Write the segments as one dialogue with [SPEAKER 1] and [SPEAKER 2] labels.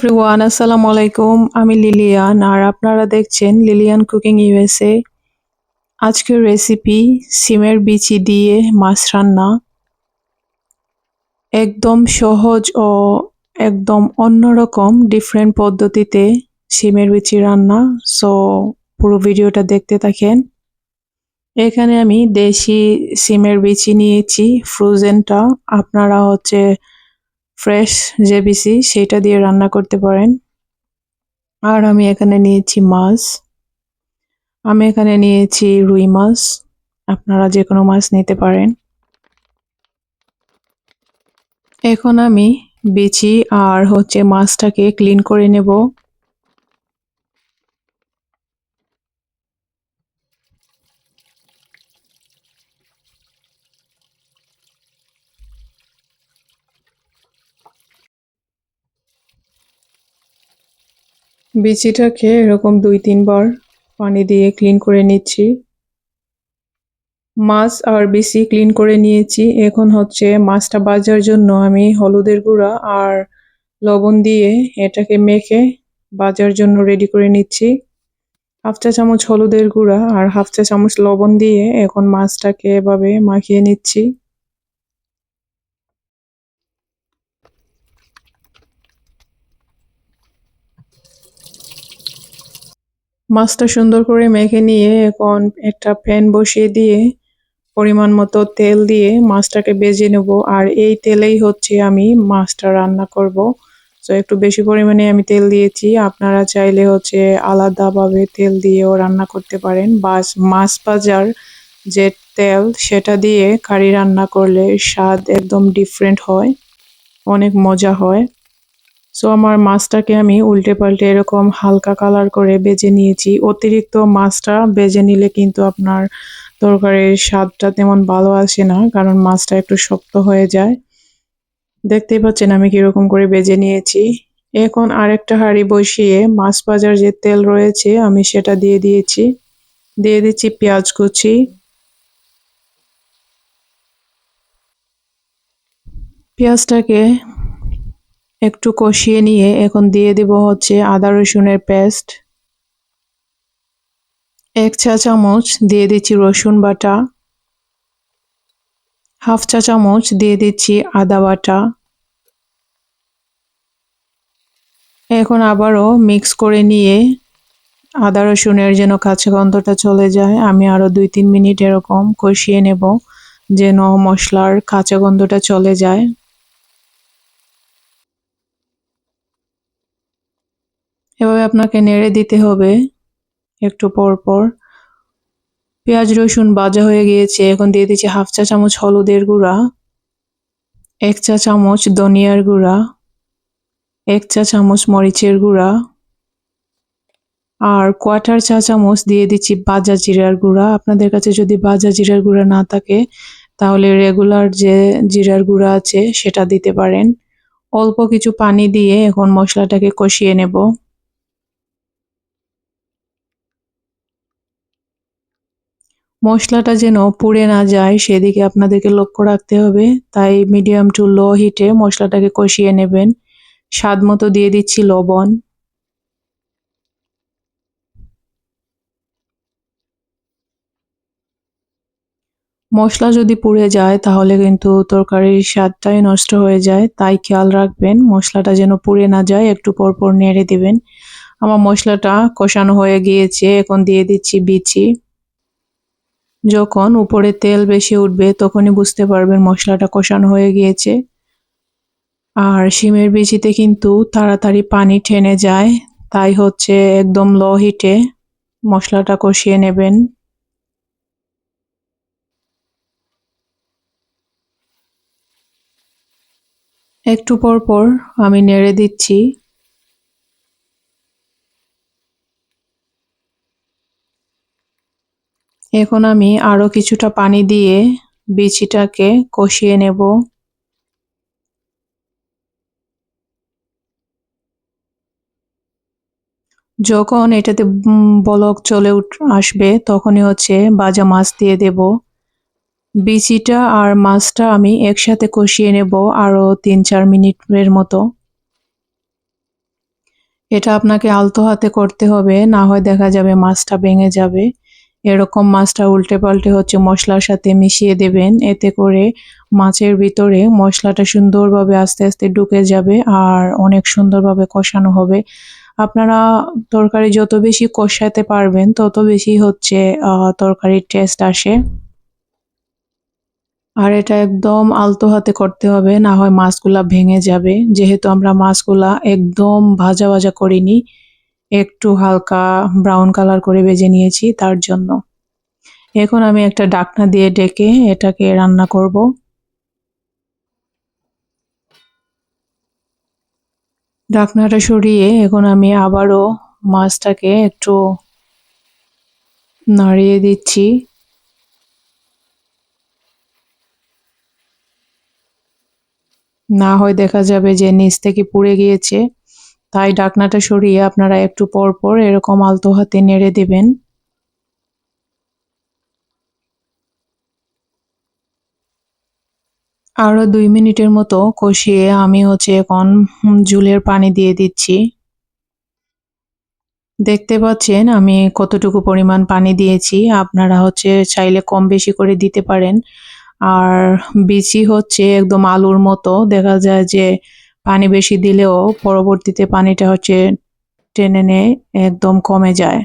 [SPEAKER 1] Everyone আসসালামু আলাইকুম আমি লিলিয়ান আর আপনারা দেখছেন লিলিয়ান কুকিং ইউএসএ আজকের রেসিপি সিমের বিচি দিয়ে মাছ রান্না। একদম সহজ ও একদম অন্যরকম ডিফারেন্ট পদ্ধতিতে সিমের বিচি রান্না। সো পুরো ভিডিওটা দেখতে থাকেন। এখানে আমি দেশি সিমের বিচি নিয়েছি ফ্রোজেনটা আপনারা হচ্ছে ফ্রেশ যে বিচি সেটা দিয়ে রান্না করতে পারেন। আর আমি এখানে নিয়েছি মাছ। আমি এখানে নিয়েছি রুই মাছ। আপনারা যে কোনো মাছ নিতে পারেন। এখন আমি বিচি আর হচ্ছে মাছটাকে ক্লিন করে নেব। বিচিটাকে এরকম দুই, তিনবার পানি দিয়ে ক্লিন করে নিচ্ছি। মাছ আর বিচি ক্লিন করে নিয়েছি। এখন হচ্ছে মাছটা বাজার জন্য আমি হলুদের গুঁড়া আর লবণ দিয়ে এটাকে মেখে বাজার জন্য রেডি করে নিচ্ছি। হাফ চা চামচ হলুদের গুঁড়া আর হাফ চা চামচ লবণ দিয়ে এখন মাছটাকে এভাবে মাখিয়ে নিচ্ছি। মাছটা সুন্দর করে মেখে নিয়ে এখন একটা প্যান বসিয়ে দিয়ে পরিমাণ মতো তেল দিয়ে মাছটাকে বেজে নেব। আর এই তেলেই হচ্ছে আমি মাছটা রান্না করব। তো একটু বেশি পরিমাণে আমি তেল দিয়েছি। আপনারা চাইলে হচ্ছে আলাদাভাবে তেল দিয়েও রান্না করতে পারেন। বাস মাছ ভাজার যে তেল, সেটা দিয়ে কারি রান্না করলে স্বাদ একদম ডিফারেন্ট হয়, অনেক মজা হয়। সো আমার মাছটাকে আমি উল্টে পাল্টে এরকম হালকা কালার করে বেজে নিয়েছি। অতিরিক্ত মাছটা বেজে নিলে কিন্তু আপনার তরকারির স্বাদটা তেমন ভালো আসে না, কারণ মাছটা একটু শক্ত হয়ে যায়। দেখতেই পাচ্ছেন আমি কীরকম করে বেজে নিয়েছি। এখন আরেকটা হাঁড়ি বসিয়ে মাছ ভাজার যে তেল রয়েছে আমি সেটা দিয়ে দিয়েছি। দিয়ে দিচ্ছি পেঁয়াজ কুচি। পেঁয়াজটাকে একটু কষিয়ে নিয়ে এখন দিয়ে দিব হচ্ছে আদা রসুনের পেস্ট। এক চা চামচ দিয়ে দিচ্ছি রসুন বাটা। হাফ চা চামচ দিয়ে দিচ্ছি আদা বাটা। এখন আবারও মিক্স করে নিয়ে আদা রসুনের যেন কাঁচা গন্ধটা চলে যায়, আমি আরও দুই তিন মিনিট এরকম কষিয়ে নেব, যেন মশলার কাঁচা গন্ধটা চলে যায়। এভাবে আপনাকে নেড়ে দিতে হবে। একটু পর পর। পেঁয়াজ, রসুন বাজা হয়ে গিয়েছে। এখন দিয়ে দিচ্ছি হাফ চা চামচ হলুদের গুঁড়া, এক চা চামচ ধনিয়ার গুঁড়া, এক চা চামচ মরিচের গুঁড়া, আর কোয়াটার চা চামচ দিয়ে দিচ্ছি বাজা জিরার গুঁড়া। আপনাদের কাছে যদি বাজা জিরার গুঁড়া না থাকে, তাহলে রেগুলার যে জিরার গুঁড়া আছে, সেটা দিতে পারেন। অল্প কিছু পানি দিয়ে এখন মশলাটাকে কষিয়ে নেব। মশলাটা যেন পুড়ে না যায়, সেদিকে আপনাদেরকে লক্ষ্য রাখতে হবে। তাই মিডিয়াম টু লো হিটে মশলাটাকে কষিয়ে নেবেন। স্বাদ মতো দিয়ে দিচ্ছি লবণ। মশলা যদি পুড়ে যায়, তাহলে কিন্তু তরকারির স্বাদটাই নষ্ট হয়ে যায়। তাই খেয়াল রাখবেন, মশলাটা যেন পুড়ে না যায়, একটু পর পর নেড়ে দিবেন। আমার মশলাটা কষানো হয়ে গিয়েছে, এখন দিয়ে দিচ্ছি বিচি। যখন উপরে তেল বেশি উঠবে, তখনই বুঝতে পারবেন মশলাটা কষানো হয়ে গিয়েছে। আর শিমের বিচিতে কিন্তু তাড়াতাড়ি পানি টেনে যায়। তাই হচ্ছে একদম লো হিটে মশলাটা কষিয়ে নেবেন। একটু পর পর আমি নেড়ে দিচ্ছি। এখন আমি আরও কিছুটা পানি দিয়ে বিচিটাকে কষিয়ে নেব। যখন এটাতে বলক চলে উঠ, আসবে, তখনই হচ্ছে বাজা মাছ দিয়ে দেব। বিচিটা আর মাছটা আমি একসাথে কষিয়ে নেব আরও তিন চার মিনিটের মতো। এটা আপনাকে আলতো হাতে করতে হবে, না হয় দেখা যাবে মাছটা ভেঙে যাবে। এরকম মাছটা উল্টে পাল্টে হচ্ছে মশলার সাথে মিশিয়ে দেবেন। এতে করে মাছের ভিতরে মশলাটা সুন্দরভাবে আস্তে আস্তে ঢুকে যাবে আর অনেক সুন্দরভাবে কষানো হবে। আপনারা তরকারি যত বেশি কষাতে পারবেন, তত বেশি হচ্ছে তরকারির টেস্ট আসে। আর এটা একদম আলতো হাতে করতে হবে, না হয় মাছগুলা ভেঙে যাবে। যেহেতু আমরা মাছগুলা একদম ভাজা ভাজা করিনি একটু হালকা ব্রাউন কালার করে ভেজে নিয়েছি তার জন্য। এখন আমি একটা ডাকনা দিয়ে ডেকে এটাকে রান্না করব। ডাকনাটা সরিয়ে এখন আমি আবারও মাছটাকে একটু নাড়িয়ে দিচ্ছি। না হয় দেখা যাবে যে নিচ থেকে পুড়ে গিয়েছে। তাই ডাকনাটা সরিয়ে আপনারা একটু পর পর এরকম আলতো হাতে নেড়ে দেবেন। আরও দুই মিনিটের মতো কষিয়ে আমি হচ্ছে এখন জুলের পানি দিয়ে দিচ্ছি। দেখতে পাচ্ছেন আমি কতটুকু পরিমাণ পানি দিয়েছি, আপনারা হচ্ছে চাইলে কম বেশি করে দিতে পারেন। আর বিচি হচ্ছে একদম আলুর মতো, দেখা যায় যে পানি বেশি দিলেও পরবর্তীতে পানিটা হচ্ছে টেনে নেয় একদম কমে যায়।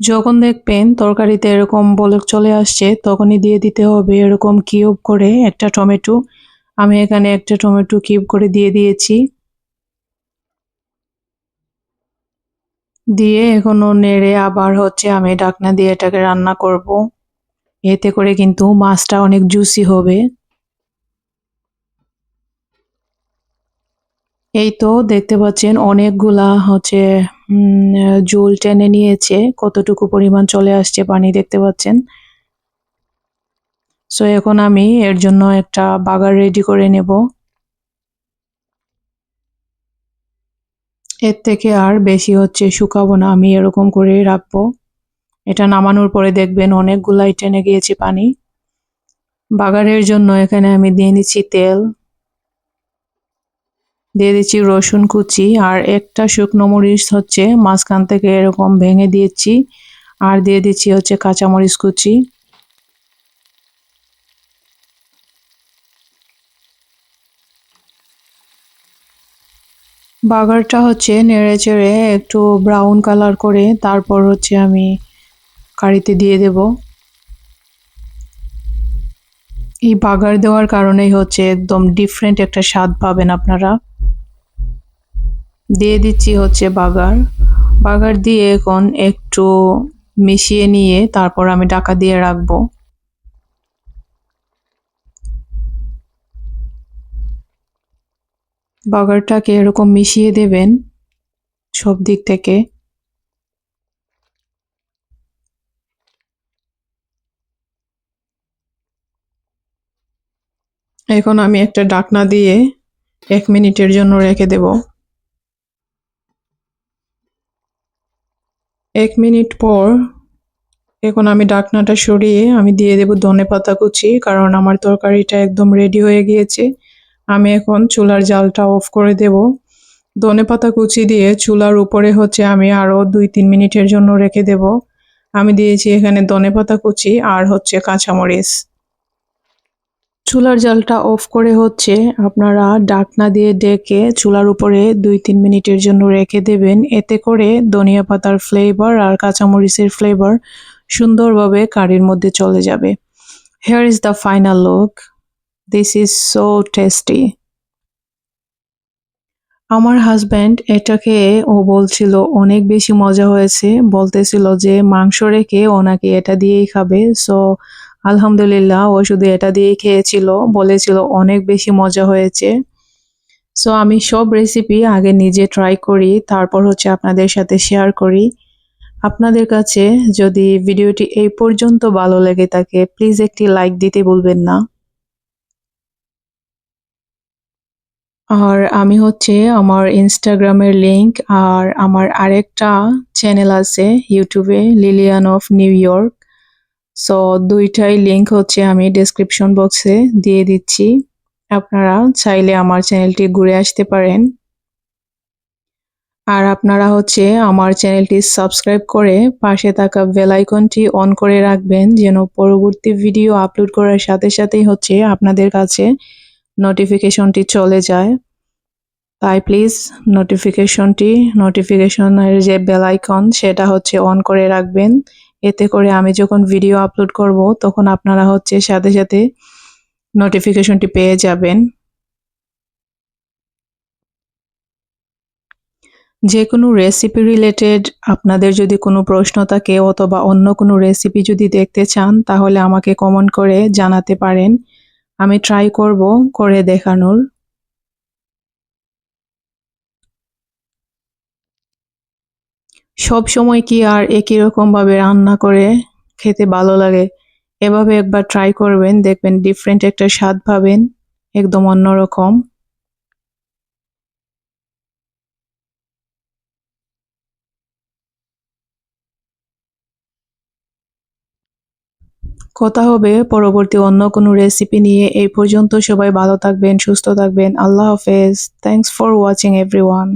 [SPEAKER 1] যখন দেখবেন তরকারিতে এরকম বলক চলে আসছে, তখনই দিয়ে দিতে হবে এরকম কিউব করে একটা টমেটো। আমি এখানে একটা টমেটো কিউব করে দিয়ে দিয়েছি। দিয়ে এখনও নেড়ে আবার হচ্ছে আমি ঢাকনা দিয়ে এটাকে রান্না করব। এতে করে কিন্তু মাছটা অনেক জুসি হবে। এই তো দেখতে পাচ্ছেন অনেকগুলা হচ্ছে জোল টেনে নিয়েছে, কতটুকু পরিমাণ চলে আসছে পানি দেখতে পাচ্ছেন। সো এখন আমি এর জন্য একটা বাগার রেডি করে নেব। এর থেকে আর বেশি হচ্ছে শুকাবো না, আমি এরকম করে রাখব। এটা নামানোর পরে দেখবেন অনেকগুলাই টেনে গিয়েছে পানি। বাগারের জন্য এখানে আমি দিয়ে নিচ্ছি তেল, দিয়ে দিচ্ছি রসুন কুচি, আর একটা শুকনো মরিচ হচ্ছে মাঝখান থেকে এরকম ভেঙে দিয়েছি, আর দিয়ে দিচ্ছি হচ্ছে কাঁচামরিচ কুচি। বাগারটা হচ্ছে নেড়ে চেড়ে একটু ব্রাউন কালার করে, তারপর হচ্ছে আমি কারিতে দিয়ে দেব। এই বাগার দেওয়ার কারণেই হচ্ছে একদম ডিফারেন্ট একটা স্বাদ পাবেন আপনারা। দিয়ে দিচ্ছি হচ্ছে বাগার। বাগার দিয়ে এখন একটু মিশিয়ে নিয়ে তারপর আমি ডাকা দিয়ে রাখব। বাগারটাকে এরকম মিশিয়ে দেবেন সব দিক থেকে। এখন আমি একটা ডাকনা দিয়ে এক মিনিটের জন্য রেখে দেব। এক মিনিট পর এখন আমি ডাকনাটা সরিয়ে আমি দিয়ে দেব ধনে পাতা কুচি, কারণ আমার তরকারিটা একদম রেডি হয়ে গিয়েছে। আমি এখন চুলার জালটা অফ করে দেব। ধনে পাতা কুচি দিয়ে চুলার উপরে হচ্ছে আমি আরও দুই তিন মিনিটের জন্য রেখে দেব। আমি দিয়েছি এখানে ধনে পাতা কুচি আর হচ্ছে কাঁচামরিচ। চুলার জালটা অফ করে হচ্ছে, আপনারা ডাকনা দিয়ে ডেকে চুলার উপরে দুই তিন মিনিটের জন্য রেখে দেবেন। এতে করে ধনিয়া পাতার ফ্লেভার আর কাঁচামরিচের ফ্লেভার সুন্দরভাবে কারির মধ্যে চলে যাবে। Here is the final look this is so tasty আমার হাজব্যান্ড এটাকে ও বলছিল, অনেক বেশি মজা হয়েছে। বলতেছিল যে, মাংস রেখে ওনাকে এটা দিয়েই খাবে। সো আলহামদুলিল্লাহ ও শুধু এটা দিয়েই খেয়েছিল, বলেছিল অনেক বেশি মজা হয়েছে। সো আমি সব রেসিপি আগে নিজে ট্রাই করি, তারপর হচ্ছে আপনাদের সাথে শেয়ার করি। আপনাদের কাছে যদি ভিডিওটি এই পর্যন্ত ভালো লেগে থাকে প্লিজ একটি লাইক দিতে বলবেন না। আর আমি হচ্ছে আমার ইনস্টাগ্রামের লিংক আর আমার আরেকটা চ্যানেল আছে ইউটিউবে Lillian of New York so দুইটাই লিংক হচ্ছে আমি ডেসক্রিপশন বক্সে দিয়ে দিচ্ছি। আপনারা চাইলে আমার চ্যানেলটি ঘুরে আসতে পারেন। আর আপনারা হচ্ছে আমার চ্যানেলটি সাবস্ক্রাইব করে পাশে থাকা বেল আইকনটি অন করে রাখবেন, যেন পরবর্তী ভিডিও আপলোড করার সাথে সাথেই হচ্ছে আপনাদের কাছে নোটিফিকেশনটি চলে যায়। তাই প্লিজ নোটিফিকেশনটি নোটিফিকেশনের যে বেল আইকন সেটা হচ্ছে অন করে রাখবেন। এতে করে আমি যখন ভিডিও আপলোড করব, তখন আপনারা হচ্ছে সাথে সাথে নোটিফিকেশনটি পেয়ে যাবেন। যে কোনো রেসিপি রিলেটেড আপনাদের যদি কোনো প্রশ্ন থাকে অথবা অন্য কোনো রেসিপি যদি দেখতে চান, তাহলে আমাকে কমেন্ট করে জানাতে পারেন। আমি ট্রাই করব করে দেখানোর। সব সময় কি আর একই রকম ভাবে রান্না করে খেতে ভালো লাগে? এভাবে একবার ট্রাই করবেন, দেখবেন ডিফারেন্ট একটা স্বাদ পাবেন, একদম অন্যরকম কথা হবে, পরবর্তী অন্য কোনো রেসিপি নিয়ে। এই পর্যন্ত সবাই ভালো থাকবেন, সুস্থ থাকবেন। আল্লাহ হাফেজ। Thanks for watching everyone